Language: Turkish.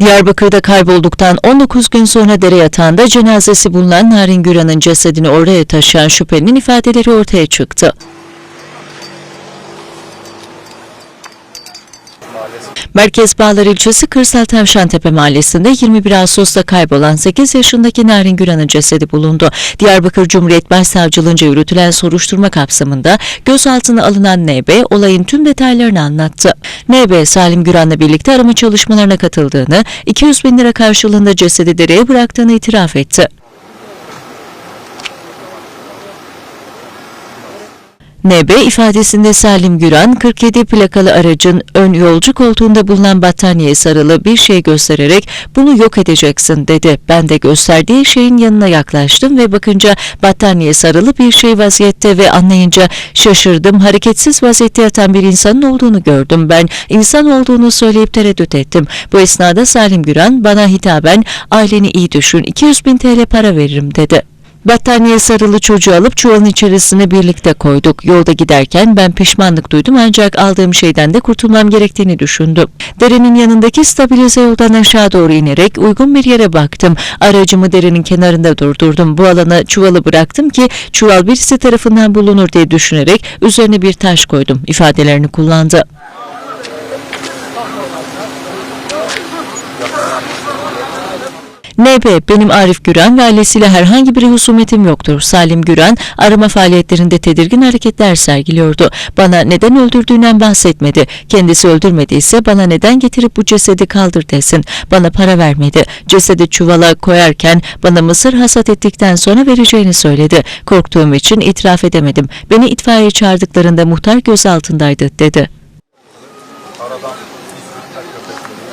Diyarbakır'da kaybolduktan 19 gün sonra dere yatağında cenazesi bulunan Narin Güran'ın cesedini oraya taşıyan şüphelinin ifadeleri ortaya çıktı. Merkez Bağlar ilçesi Kırsal Tavşantepe mahallesinde 21 Ağustos'ta kaybolan 8 yaşındaki Narin Güran'ın cesedi bulundu. Diyarbakır Cumhuriyet Başsavcılığınca yürütülen soruşturma kapsamında gözaltına alınan NB olayın tüm detaylarını anlattı. NB Salim Güran'la birlikte arama çalışmalarına katıldığını, 200 bin lira karşılığında cesedi dereye bıraktığını itiraf etti. NB ifadesinde Salim Güran 47 plakalı aracın ön yolcu koltuğunda bulunan battaniyeye sarılı bir şey göstererek bunu yok edeceksin dedi. Ben de gösterdiği şeyin yanına yaklaştım ve bakınca battaniye sarılı bir şey vaziyette ve anlayınca şaşırdım. Hareketsiz vaziyette yatan bir insanın olduğunu gördüm. Ben insan olduğunu söyleyip tereddüt ettim. Bu esnada Salim Güran bana hitaben aileni iyi düşün 200 bin TL para veririm dedi. Battaniye sarılı çocuğu alıp çuvalın içerisine birlikte koyduk. Yolda giderken ben pişmanlık duydum ancak aldığım şeyden de kurtulmam gerektiğini düşündüm. Derenin yanındaki stabilize yoldan aşağı doğru inerek uygun bir yere baktım. Aracımı derenin kenarında durdurdum. Bu alana çuvalı bıraktım ki çuval birisi tarafından bulunur diye düşünerek üzerine bir taş koydum ifadelerini kullandı. NB, benim Arif Güran ve ailesiyle herhangi bir husumetim yoktur. Salim Güran, arama faaliyetlerinde tedirgin hareketler sergiliyordu. Bana neden öldürdüğünden bahsetmedi. Kendisi öldürmediyse bana neden getirip bu cesedi kaldır desin. Bana para vermedi. Cesedi çuvala koyarken bana mısır hasat ettikten sonra vereceğini söyledi. Korktuğum için itiraf edemedim. Beni itfaiye çağırdıklarında muhtar gözaltındaydı, dedi. Aradan İzmit'ten köpekleri,